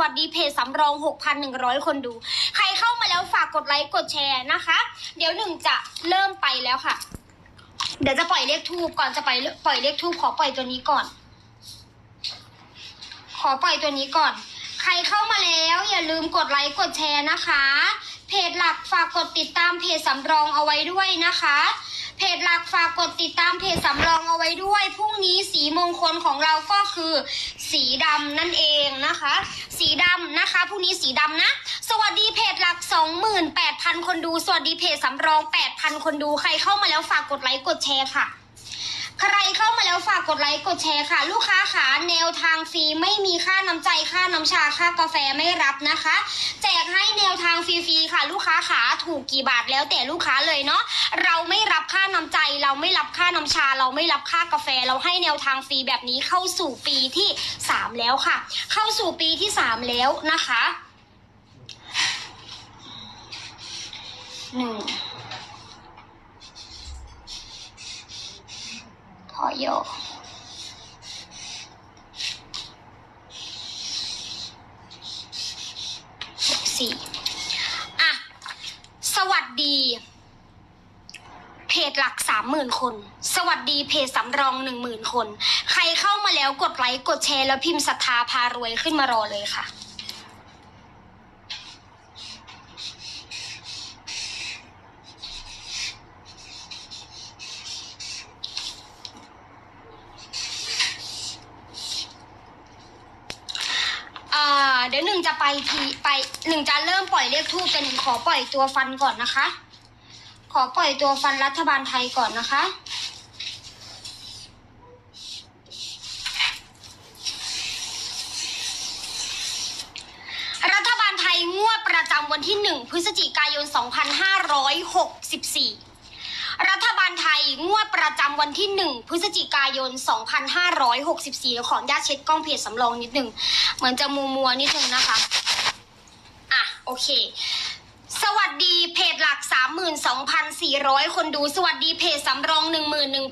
วัสดีเพจสำรอง 6,100 คนดู ใครเข้ามาแล้วฝากกดไลค์กดแชร์นะคะ เดี๋ยวหนึ่งจะเริ่มไปแล้วค่ะ เดี๋ยวจะปล่อยเลขทูบก่อนจะไปปล่อยเลขทูบขอปล่อยตัวนี้ก่อน ขอปล่อยตัวนี้ก่อน ใครเข้ามาแล้วอย่าลืมกดไลค์กดแชร์นะคะ เพจหลักฝากกดติดตามเพจสำรองเอาไว้ด้วยนะคะ เพจหลักฝากกดติดตามเพจสำรองเอาไว้ด้วยพรุ่งนี้สีมงคลของเราก็คือ สีดำนั่นเองนะคะ สีดำนะคะพรุ่งนี้สีดำนะ สวัสดีเพจหลัก 28,000 คนดู สวัสดีเพจสำรอง 8,000 คนดูใครเข้ามาแล้วฝากกดไลค์กดแชร์ค่ะ ใครเข้ามาแล้วฝากกดไลค์กดแชร์ค่ะ ลูกค้าขาแนว ทางฟรีไม่มีค่าน้ำใจค่าน้ำชาค่ากาแฟไม่รับนะคะ แจกให้แนวทางฟรีๆค่ะ ลูกค้าขาถูกกี่บาทแล้วแต่ลูกค้าเลยเนาะเราไม่รับค่าน้ำใจ เราไม่รับค่าน้ำชา เราไม่รับค่ากาแฟ เราให้แนวทางฟรีแบบนี้เข้าสู่ปีที่สามแล้วค่ะ เข้าสู่ปีที่สามแล้วนะคะหนึ่งพอโยสี่อะ สวัสดี เพจหลักสา มื่นคน สวัสดีเพจสำรองหนึ่งหมื่นคน ใครเข้ามาแล้วกดไลค์กดแชร์แล้วพิมพ์ศรัทธาพารวยขึ้นมารอเลยค่ะ อ่า เดี๋ยวหนึ่งจะไปทีไปหนึ่งจะเริ่มปล่อยเลขทูบแต่หนึ่งขอปล่อยตัวฟันก่อนนะคะ ขอปล่อยตัวฟันรัฐบาลไทยก่อนนะคะ รัฐบาลไทยงวดประจำวันที่ 1 พฤศจิกายน 2564 รัฐบาลไทยงวดประจำวันที่ 1 พฤศจิกายน 2564 ขออนุญาตเช็ดกล้องเพจสำรองนิดหนึ่ง เหมือนจะมัวมัวนิดนึงนะคะ อะ โอเค วัสดีเพจหลัก 32,400 คนดู สวัสดีเพจสำรอง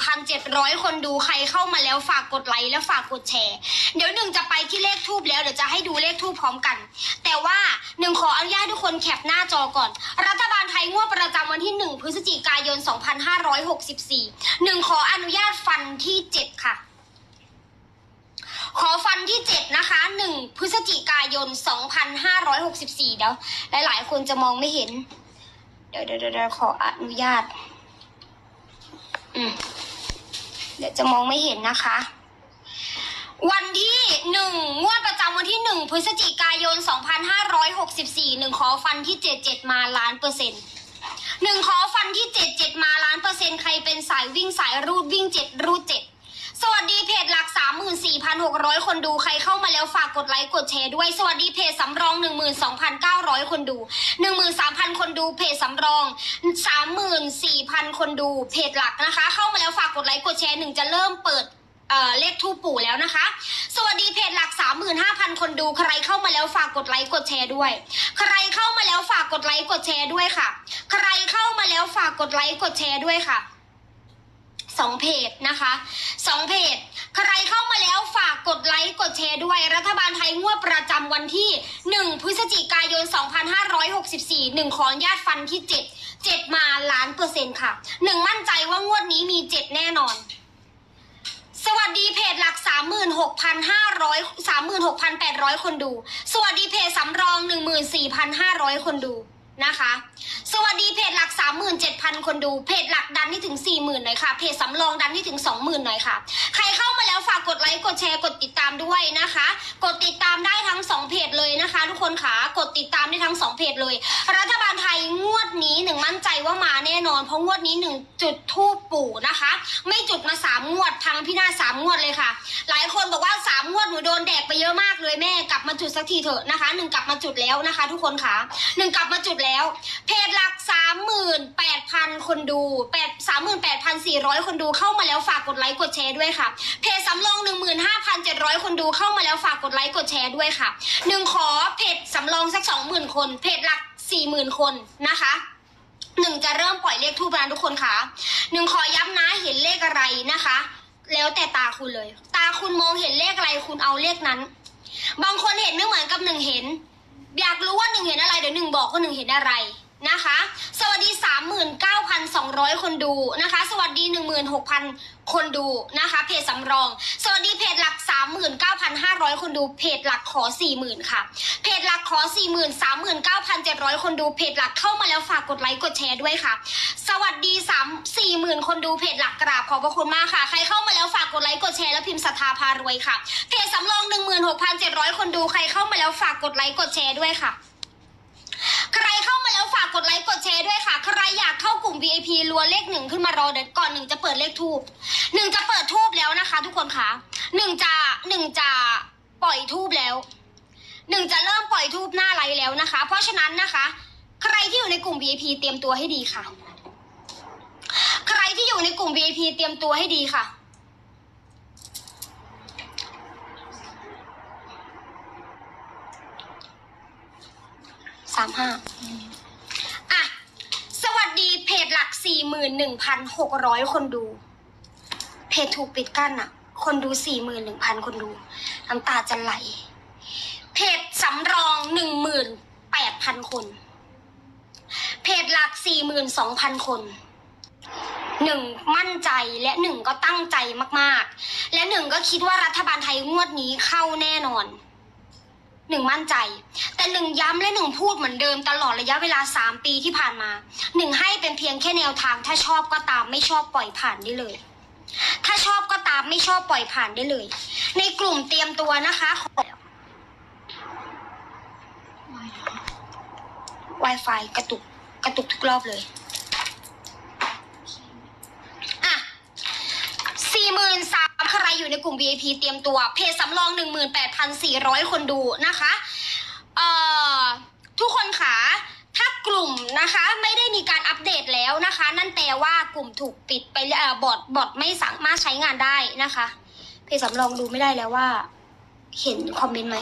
11,700 คนดูใครเข้ามาแล้วฝากกดไลค์และฝากกดแชร์ เดี๋ยวหนึ่งจะไปที่เลขทูบแล้วเดี๋ยวจะให้ดูเลขทูบพร้อมกัน แต่ว่าหนึ่งขออนุญาตทุกคนแคปหน้าจอก่อน รัฐบาลไทยงวดประจำวันที่ 1 พฤศจิกายน 2564หนึ่งขออนุญาตฟันที่ 7 ค่ะ ขอฟันที่ 7 นะคะ 1 พฤศจิกายน 2564 เดี๋ยว หลายๆ คนจะมองไม่เห็น เดี๋ยวเดี๋ยวเดี๋ยวขออนุญาต อืมเดี๋ยวจะมองไม่เห็นนะคะ วันที่หนึ่งงวดประจำวันที่หนึ่งพฤศจิกายน 2564หนึ่งขอฟันที่ 77 มาล้านเปอร์เซ็นต์หนึ่งขอฟันที่ 77 มาล้านเปอร์เซ็นต์ใครเป็นสายวิ่งสายรูดวิ่ง 7 รูด 7 สวัสดีเพจหลัก 34,600 คนดูใครเข้ามาแล้วฝากกดไลค์กดแชร์ด้วย สวัสดีเพจสำรอง 12,900 คนดู 13,000 คนดูเพจสำรอง 34,000 คนดูเพจหลักนะคะ เข้ามาแล้วฝากกดไลค์กดแชร์หนึ่งจะเริ่มเปิดเอ่อเลขทูปปู่แล้วนะคะ สวัสดีเพจหลัก 35,000 คนดู ใครเข้ามาแล้วฝากกดไลค์กดแชร์ด้วย ใครเข้ามาแล้วฝากกดไลค์กดแชร์ด้วยค่ะ ใครเข้ามาแล้วฝากกดไลค์กดแชร์ด้วยค่ะ สองเพจนะคะสองเพจใครเข้ามาแล้วฝากกดไลค์กดแชร์ด้วยรัฐบาลไทยงวดประจำวันที่ 1 พฤศจิกายน 2564หนึ่งขออนุญาตฟันที่ 7 7 มาล้านเปอร์เซ็นต์ค่ะหนึ่งมั่นใจว่างวดนี้มี 7 แน่นอน สวัสดีเพจหลัก 36,500 36,800 คนดู สวัสดีเพจสำรอง 14,500 คนดู นะคะ สวัสดีเพจหลัก 37,000 คนดูเพจหลักดันที่ถึง 40,000 หน่อยค่ะ เพจสำรองดันที่ถึง 20,000 หน่อยค่ะ ใครเข้ามาแล้วฝากกดไลค์กดแชร์กดติดตามด้วยนะคะ กดติดตามได้ทั้ง 2 เพจเลยนะคะ ทุกคนค่ะกดติดตามได้ทั้ง 2 เพจเลย รัฐบาลไทยงวดนี้หนึ่งมั่นใจว่ามาแน่นอน เพราะงวดนี้หนึ่งจุดทูปปู่นะคะ ไม่จุดมาสามงวดพังพี่นาศสามงวดเลยค่ะ หลายคนบอกว่าสามงวดหนูโดนแดกไปเยอะมากเลยแม่กลับมาจุดสักทีเถอะนะคะหนึ่งกลับมาจุดแล้วนะคะ ทุกคนค่ะหนึ่งกลับมาจุดแล้วเพจหลักสามหมื่นแปดพันคนดูแปดสามหมื่นแปดพันสี่ร้อยคนดูเข้ามาแล้วฝากกดไลค์กดแชร์ด้วยค่ะ เพจสำรองหนึ่งหมื่นห้าพันเจ็ดร้อยคนดูเข้ามาแล้วฝากกดไลค์กดแชร์ด้วยค่ะหนึ่งขอเพจสำรองสักสองหมื่นคน เพจหลักสี่หมื่นคนนะคะหนึ่งจะเริ่มปล่อยเลขทูปแล้วนะทุกคนค่ะหนึ่งขอย้ำนะเห็นเลขอะไรนะคะ แล้วแต่ตาคุณเลย ตาคุณมองเห็นเลขอะไรคุณเอาเลขนั้น บางคนเห็นไม่เหมือนกับหนึ่งเห็น อยากรู้ว่าหนึ่งเห็นอะไรเดี๋ยวหนึ่งบอกว่าหนึ่งเห็นอะไรนะคะ สวัสดี 39,200 คนดูนะคะ สวัสดี 16,000 คนดูนะคะเพจสำรอง สวัสดีเพจหลัก 39,500 คนดูเพจหลักขอ 40,000 ค่ะ เพจหลักขอ 40,000 39,700 คนดูเพจหลักเข้ามาแล้วฝากกดไลค์กดแชร์ด้วยค่ะ สวัสดี3 40,000คนดูเพจหลักกราบขอบพระคุณมากค่ะ ใครเข้ามาแล้วฝากกดไลค์กดแชร์แล้วพิมพ์ศรัทธาพารวยค่ะ เพจสำรอง16,700คนดูใครเข้ามาแล้วฝากกดไลค์กดแชร์ด้วยค่ะ ใครเข้ามาแล้วฝากกดไลค์กดแชร์ด้วยค่ะ ใครอยากเข้ากลุ่ม VIP รัวเลขหนึ่งขึ้นมารอเดี๋ยวก่อนหนึ่งจะเปิดเลขทูบหนึ่งจะเปิดทูบแล้วนะคะ ทุกคนคะหนึ่งจะหนึ่งจะปล่อยทูบแล้วหนึ่งจะเริ่มปล่อยทูบหน้าไลฟ์แล้วนะคะ เพราะฉะนั้นนะคะ ใครที่อยู่ในกลุ่ม VIP เตรียมตัวให้ดีค่ะ ที่อยู่ในกลุ่ม VIP เตรียมตัวให้ดีค่ะ สามห้าอะ สวัสดีเพจหลักสี่หมื่นหนึ่งพันหกร้อยคนดู เพจถูกปิดกั้นอะคนดูสี่หมื่นหนึ่งพันคนดูน้ำตาจะไหล เพจสำรองหนึ่งหมื่นแปดพันคน เพจหลักสี่หมื่นสองพันคน หนึ่งมั่นใจและหนึ่งก็ตั้งใจมากๆ และหนึ่งก็คิดว่ารัฐบาลไทยงวดนี้เข้าแน่นอนหนึ่งมั่นใจ แต่หนึ่งย้ำและหนึ่งพูดเหมือนเดิมตลอดระยะเวลาสามปีที่ผ่านมาหนึ่งให้เป็นเพียงแค่แนวทาง ถ้าชอบก็ตามไม่ชอบปล่อยผ่านได้เลย ถ้าชอบก็ตามไม่ชอบปล่อยผ่านได้เลย ในกลุ่มเตรียมตัวนะคะขอ Wi-Fi กระตุกกระตุกทุกรอบเลย อะ สี่หมื่นสามใค รอยู่ในกลุ่ม VIP เตรียมตัว เพจสำรองหนึ่งหมื่นแปดพันสี่ร้อยคนดูนะคะเอ่อทุกคนค่ะถ้ากลุ่มนะคะไม่ได้มีการอัปเดตแล้วนะคะ นั่นแปลว่ากลุ่มถูกปิดไปเอ่อบอทบอทไม่สามารถใช้งานได้นะคะ เพจสำรองดูไม่ได้แล้วว่า เห็นคอมเมนต์ไหม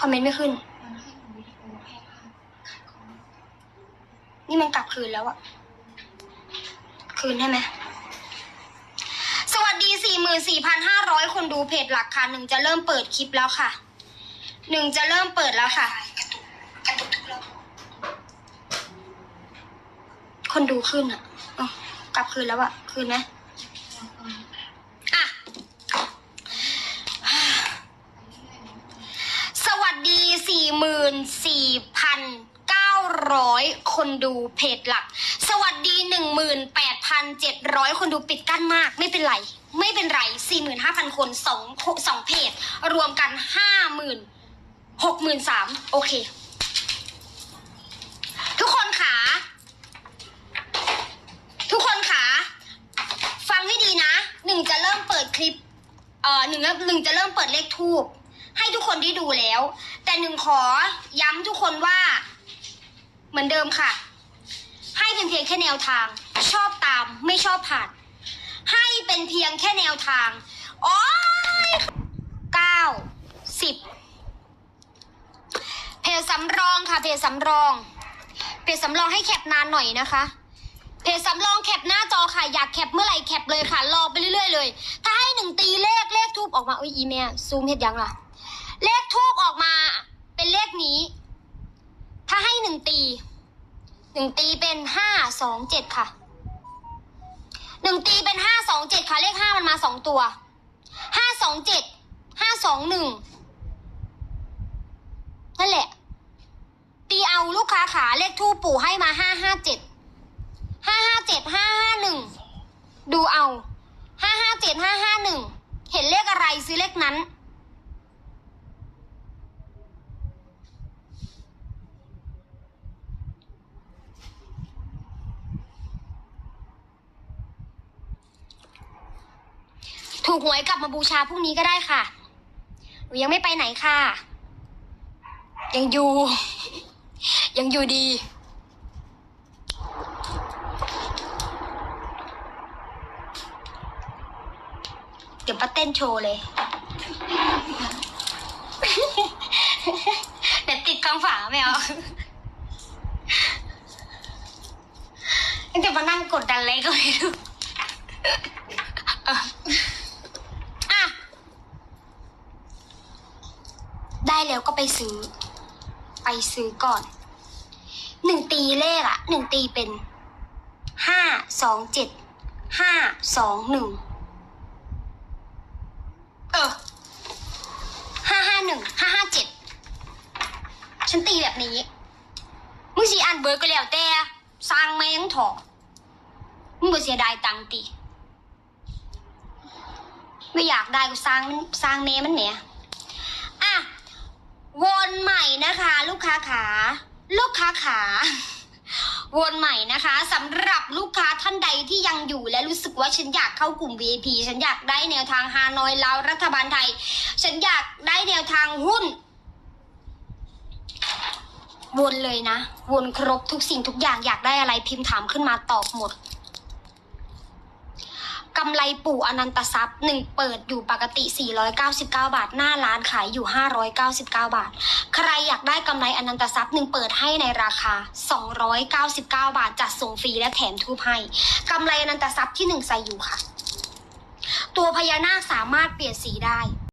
คอมเมนต์ไม่ขึ้น นี่มันกลับคืนแล้วอะ คืนได้ไหมสวัสดี 44,500 คนดูเพจหลักค่ะหนึ่งจะเริ่มเปิดคลิปแล้วค่ะหนึ่งจะเริ่มเปิดแล้วค่ะกระตุกกระตุกทุกรอบคนดูขึ้นอะอกลับคืนแล้วอะ คืนไหมอะสวัสดี44,900 คนดูเพจหลัก สวัสดี 18,700 คนดูปิดกั้นมาก ไม่เป็นไร ไม่เป็นไร 45,000 คนสองสองเพจ รวมกัน 50,000 63,000 โอเค ทุกคนขาทุกคนขาฟังให้ดีนะ หนึ่งจะเริ่มเปิดคลิป เอ่อหนึ่งหนึ่งจะเริ่มเปิดเลขทูบให้ทุกคนได้ดูแล้ว แต่หนึ่งขอย้ำทุกคนว่า เหมือนเดิมค่ะ ให้เป็นเพียงแค่แนวทาง ชอบตามไม่ชอบผ่าน ให้เป็นเพียงแค่แนวทางโอ้ยเก้าสิบเพจสำรองค่ะเพจสำรองเพจสำรองให้แคปนานหน่อยนะคะเพจสำรองแคปหน้าจอค่ะอยากแคปเมื่อไหร่แคปเลยค่ะรอไปเรื่อยๆเลย ถ้าให้หนึ่งตีเลขเลขทูบออกมาอุ้ยอีเมียซูมเห็ดยังล่ะ เลขทูบออกมา เป็นเลขนี้ ถ้าให้หนึ่งตีหนึ่งตีเป็นห้าสองเจ็ดค่ะ หนึ่งตีเป็นห้าสองเจ็ดค่ะเลขห้ามันมาสองตัวห้าสองเจ็ดห้าสองหนึ่งนั่นแหละ ตีเอาลูกค้าขาเลขทูปปู่ให้มาห้าห้าเจ็ดห้าห้าเจ็ดห้าห้าหนึ่งดูเอาห้าห้าเจ็ดห้าห้าหนึ่งเห็นเลขอะไรซื้อเลขนั้น หวยกลับมาบูชาพรุ่งนี้ก็ได้ค่ะ หนูยังไม่ไปไหนค่ะ ยังอยู่ ยังอยู่ดี เดี๋ยวป้าเต้นโชว์เลยเดี๋ยวติดกองฝาไม่เอาเดี๋ยวมานั่งกดดันเลยก็ไม่รู้เอออะ ได้แล้วก็ไปซื้อ ไปซื้อก่อนหนึ่งตีเลขอะหนึ่งตีเป็นห้าสองเจ็ดห้าสองหนึ่งเออห้าห้าหนึ่งห้าห้าเจ็ดฉันตีแบบนี้มึงสีอ่านเบอร์ก็แล้วแต่สร้างแม่งถอมึงบ่เสียดายตังติไม่อยากได้ก็สร้างสร้างแม่มันแหมอะ วนใหม่นะคะ ลู กค้าขา ลูกค้าขา วนใหม่นะคะสำหรับลูกค้าท่านใดที่ยังอยู่และรู้สึกว่าฉันอยากเข้ากลุ่ม VIP ฉันอยากได้แนวทางฮานอยลาวรัฐบาลไทย ฉันอยากได้แนวทางหุ้น วนเลยนะ วนครบทุกสิ่งทุกอย่างอยากได้อะไรพิมพ์ถามขึ้นมาตอบหมด กำไรปู่อนันตทรัพย์หนึ่งเปิดอยู่ปกติ 499 บาท หน้าร้านขายอยู่ 599 บาท ใครอยากได้กำไรอนันตทรัพย์หนึ่งเปิดให้ในราคา 299 บาท จัดส่งฟรีและแถมทูบให้กำไรอนันตทรัพย์ที่หนึ่งใส่อยู่ค่ะ ตัวพญานาคสามารถเปลี่ยนสีได้